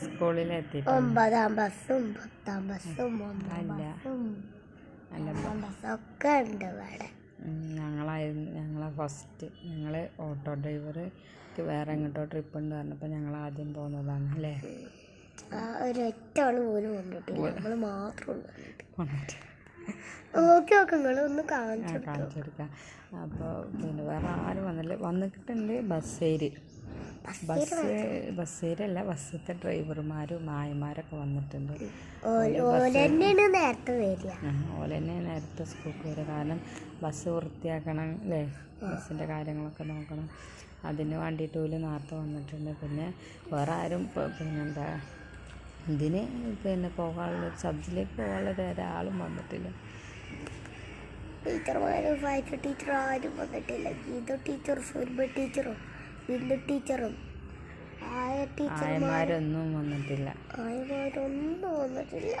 സ്കൂളിലെത്തി ഒമ്പതാം ബസ്സും പത്താം ബസ്സും അല്ല. ബസ്സും ഒന്നാം ബസ്സൊക്കെ ഉണ്ട് ഇവിടെ. ഞങ്ങളായിരുന്നു ഞങ്ങളെ ഫസ്റ്റ് ഞങ്ങൾ ഓട്ടോ ഡ്രൈവർക്ക് വേറെ എങ്ങോട്ടോ ട്രിപ്പ് ഉണ്ട് പറഞ്ഞപ്പോൾ ഞങ്ങൾ ആദ്യം പോകുന്നതാണ് അല്ലേ? ഒരു ഒരൊറ്റ ആൾ പോലും കൊണ്ടിട്ടില്ല നമ്മൾ മാത്രമേ ഉള്ളൂ ഓക്കെ നോക്കി നിങ്ങൾ ഒന്ന് കാണിച്ചു കാണിച്ചു അപ്പോൾ പിന്നെ വേറെ ആരും വന്നില്ല. വന്നിട്ടുണ്ട് ബസ്സേര്. ബസ് ബസ്സേരല്ല ബസ്സിലത്തെ ഡ്രൈവർമാരും നായന്മാരൊക്കെ വന്നിട്ടുണ്ട്. ഓലെന്നെയാണ് നേരത്തെ വരിക. ആ, ഓല തന്നെ നേരത്തെ സ്കൂൾക്ക് വരിക കാരണം ബസ് വൃത്തിയാക്കണം അല്ലേ? ബസ്സിന്റെ കാര്യങ്ങളൊക്കെ നോക്കണം. അതിന് വേണ്ടിയിട്ട് ഓൽ നേരത്തെ വന്നിട്ടുണ്ട്. പിന്നെ വേറെ ആരും പിന്നെ പിന്നെന്താ ഇതിന് പിന്നെ പോകാനുള്ള സബ്ജിലേക്ക് പോകാനുള്ള ഒരാളും വന്നിട്ടില്ല. ടീച്ചർമാരും ഫൈറ്റ് ടീച്ചറും ആരും വന്നിട്ടില്ല. ഗീത ടീച്ചർ സുർബ ടീച്ചറും. ബിന്ദു ടീച്ചറും. ആയ വന്നിട്ടില്ല. ആയമാരൊന്നും വന്നിട്ടില്ല.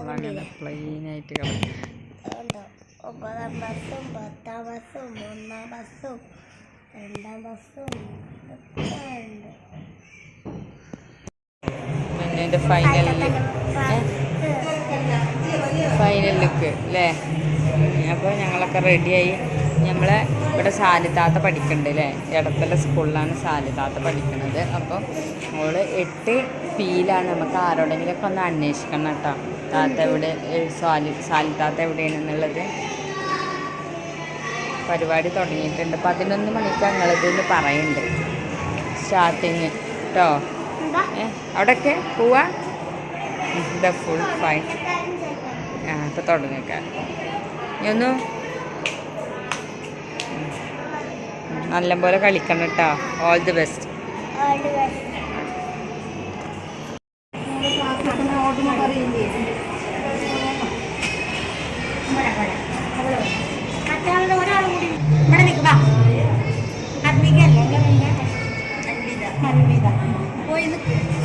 അങ്ങനെ പ്ലെയിനായിട്ട് കിടക്കും അതുകൊണ്ടോ ഒമ്പതാം ബസ്സും പത്താം ബസ്സും ഒന്നാം ബസ്സും രണ്ടാം ബസ്സും ഒക്കെ ഉണ്ട് പിന്നെ എന്റെ ഫൈനൽ ഫൈനൽ ലുക്ക് അല്ലേ അപ്പോൾ ഞങ്ങളൊക്കെ റെഡിയായി നമ്മളെ ഇവിടെ സാലിത്താത്ത പഠിക്കുന്നുണ്ട് അല്ലേ ഇടത്തല സ്കൂളിലാണ് സാലിത്താത്ത പഠിക്കുന്നത് അപ്പം അവൾ എട്ട് പിയിലാണ് നമുക്ക് ആരോടെങ്കിലൊക്കെ ഒന്ന് അന്വേഷിക്കണം കേട്ടോ. താത്ത എവിടെ സാലി സാലിത്താത്ത എവിടെയാണെന്നുള്ളത് പരിപാടി തുടങ്ങിയിട്ടുണ്ട്. പതിനൊന്ന് മണിക്ക് ഞങ്ങളിതിൽ പറയുന്നുണ്ട് സ്റ്റാർട്ടിങ് കേട്ടോ അവിടെയൊക്കെ പോവാ? ദ ഫുൾ ഫൈൻ ആ ഇപ്പം ഇനി ഇനിയൊന്നു നല്ലപോലെ കളിക്കണം കേട്ടോ ഓൾ ദി ബെസ്റ്റ് പോയി നിൽക്ക്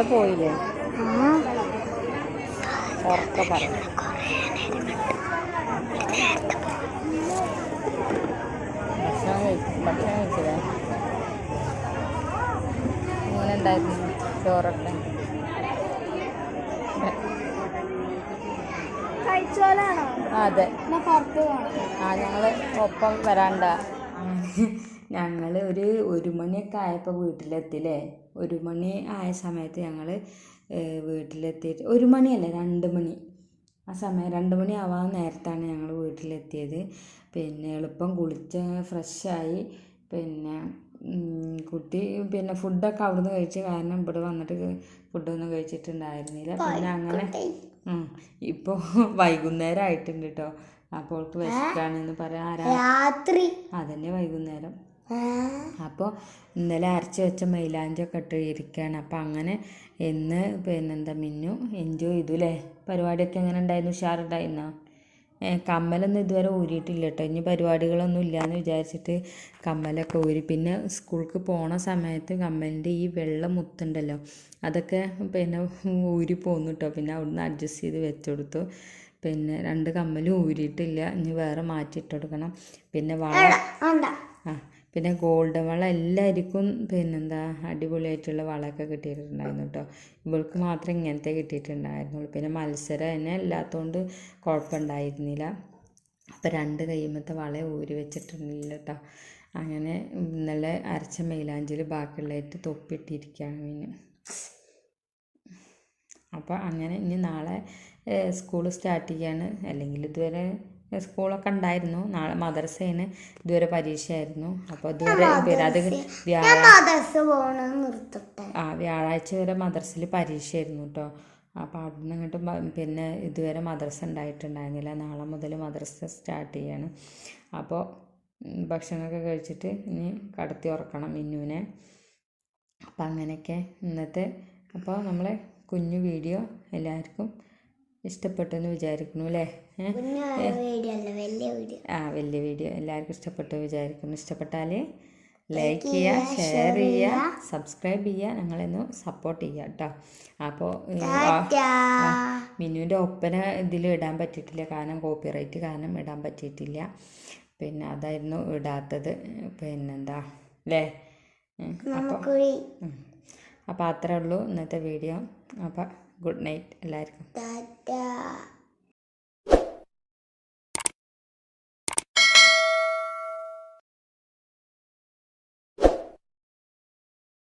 താത്ത പോയില്ലേ? ഉറക്കെ പറ. ഭക്ഷണം ഭക്ഷണം കഴിച്ചതേ എങ്ങനെ ഉണ്ടായിരുന്നു ചോറൊക്കെ അതെ. പുറത്ത് ആ ഞങ്ങൾ ഒപ്പം വരാണ്ട. ഞങ്ങൾ ഒരു ഒരു മണിയൊക്കെ ആയപ്പോൾ വീട്ടിലെത്തില്ലേ? ഒരു മണി ആയ സമയത്ത് ഞങ്ങൾ വീട്ടിലെത്തിയിട്ട് ഒരു മണിയല്ല രണ്ട് മണി. ആ സമയം രണ്ട് മണി ആവാൻ നേരത്താണ് ഞങ്ങൾ വീട്ടിലെത്തിയത്. പിന്നെ എളുപ്പം കുളിച്ച് ഫ്രഷായി. പിന്നെ കുട്ടി പിന്നെ ഫുഡൊക്കെ അവിടുന്ന് കഴിച്ച് കാരണം ഇവിടെ വന്നിട്ട് ഫുഡൊന്നും കഴിച്ചിട്ടുണ്ടായിരുന്നില്ല. പിന്നെ അങ്ങനെ. ഇപ്പോൾ വൈകുന്നേരം ആയിട്ടുണ്ട് കേട്ടോ അപ്പോൾ വെച്ചിട്ടാണെന്ന് വിശക്കാണെന്ന് പറയാൻ രാത്രി. അതന്നെ വൈകുന്നേരം. അപ്പോൾ ഇന്നലെ അരച്ച് വെച്ച മൈലാഞ്ചൊക്കെ ഇട്ട് ഇരിക്കുകയാണ് അപ്പം അങ്ങനെ ഇന്ന് പിന്നെന്താ മിന്നു എൻജോയ് ചെയ്തു അല്ലേ പരിപാടിയൊക്കെ എങ്ങനെ ഉണ്ടായിരുന്നു? ഉഷാറുണ്ടായിരുന്നോ? കമ്മലൊന്നും ഇതുവരെ ഊരിയിട്ടില്ല കേട്ടോ ഇനി പരിപാടികളൊന്നും ഇല്ലയെന്ന് വിചാരിച്ചിട്ട് കമ്മലൊക്കെ ഊരി. പിന്നെ സ്കൂൾക്ക് പോണ സമയത്ത് കമ്മലിന്റെ ഈ വെള്ള മുത്തുണ്ടല്ലോ അതൊക്കെ പിന്നെ ഊരി പോന്നു കേട്ടോ പിന്നെ അവിടുന്ന് അഡ്ജസ്റ്റ് ചെയ്ത് വെച്ചെടുത്തു. പിന്നെ രണ്ട് കമ്മലും ഊരിയിട്ടില്ല. ഇനി വേറെ മാറ്റി കൊടുക്കണം പിന്നെ വള വേണ്ട. ആ. പിന്നെ ഗോൾഡൻ വള എല്ലാവർക്കും പിന്നെന്താ അടിപൊളിയായിട്ടുള്ള വളമൊക്കെ കിട്ടിയിട്ടുണ്ടായിരുന്നു കേട്ടോ. ഇവൾക്ക് മാത്രം ഇങ്ങനത്തെ കിട്ടിയിട്ടുണ്ടായിരുന്നുള്ളൂ. പിന്നെ മത്സരം തന്നെ ഇല്ലാത്തതുകൊണ്ട് കുഴപ്പമുണ്ടായിരുന്നില്ല. അപ്പോൾ രണ്ട് കഴിയുമ്പോഴത്തെ വള ഊരി വെച്ചിട്ടുണ്ടല്ലോ കേട്ടോ. അങ്ങനെ ഇന്നലെ അരച്ച മൈലാഞ്ചിയിൽ ബാക്കിയുള്ളതായിട്ട് തൊപ്പിട്ടിരിക്കുകയാണ് പിന്നെ അപ്പോൾ അങ്ങനെ ഇനി നാളെ സ്കൂൾ സ്റ്റാർട്ട് ചെയ്യാണ്. അല്ലെങ്കിൽ ഇതുവരെ സ്കൂളൊക്കെ ഉണ്ടായിരുന്നു. നാളെ മദർസേന് ഇതുവരെ പരീക്ഷയായിരുന്നു. അപ്പോൾ ഇതുവരെ മദർസ് നിർത്തട്ടെ. ആ വ്യാഴാഴ്ച വരെ മദർസിൽ പരീക്ഷയായിരുന്നു കേട്ടോ അപ്പോൾ അവിടുന്ന് ഇങ്ങോട്ട് പിന്നെ ഇതുവരെ മദ്രസ ഉണ്ടായിട്ടുണ്ടായിരുന്നില്ല. നാളെ മുതൽ മദ്രസ സ്റ്റാർട്ട് ചെയ്യാണ്. അപ്പോൾ ഭക്ഷണമൊക്കെ കഴിച്ചിട്ട് ഇനി കടത്തി ഉറക്കണം മിന്നുവിനെ. അപ്പം അങ്ങനെയൊക്കെ ഇന്നത്തെ അപ്പോൾ നമ്മളെ കുഞ്ഞു വീഡിയോ എല്ലാവർക്കും ഇഷ്ടപ്പെട്ടെന്ന് വിചാരിക്കുന്നു അല്ലേ ആ വലിയ വീഡിയോ. എല്ലാവർക്കും ഇഷ്ടപ്പെട്ടു വിചാരിക്കുന്നു. ഇഷ്ടപ്പെട്ടാൽ ലൈക്ക് ചെയ്യുക ഷെയർ ചെയ്യുക സബ്സ്ക്രൈബ് ചെയ്യുക ഞങ്ങളെന്ന് സപ്പോർട്ട് ചെയ്യുക കേട്ടോ. അപ്പോൾ മിന്നുവിന്റെ ഒപ്പന ഇതിൽ ഇടാൻ പറ്റിയിട്ടില്ല. കാരണം കോപ്പിറൈറ്റ് കാരണം ഇടാൻ പറ്റിയിട്ടില്ല. പിന്നെ അതായിരുന്നു ഇടാത്തത്. പിന്നെന്താ? അല്ലേ. അപ്പോൾ അപ്പോൾ അത്രേ ഉള്ളൂ ഇന്നത്തെ വീഡിയോ. അപ്പോൾ ഗുഡ് നൈറ്റ് എല്ലാവർക്കും.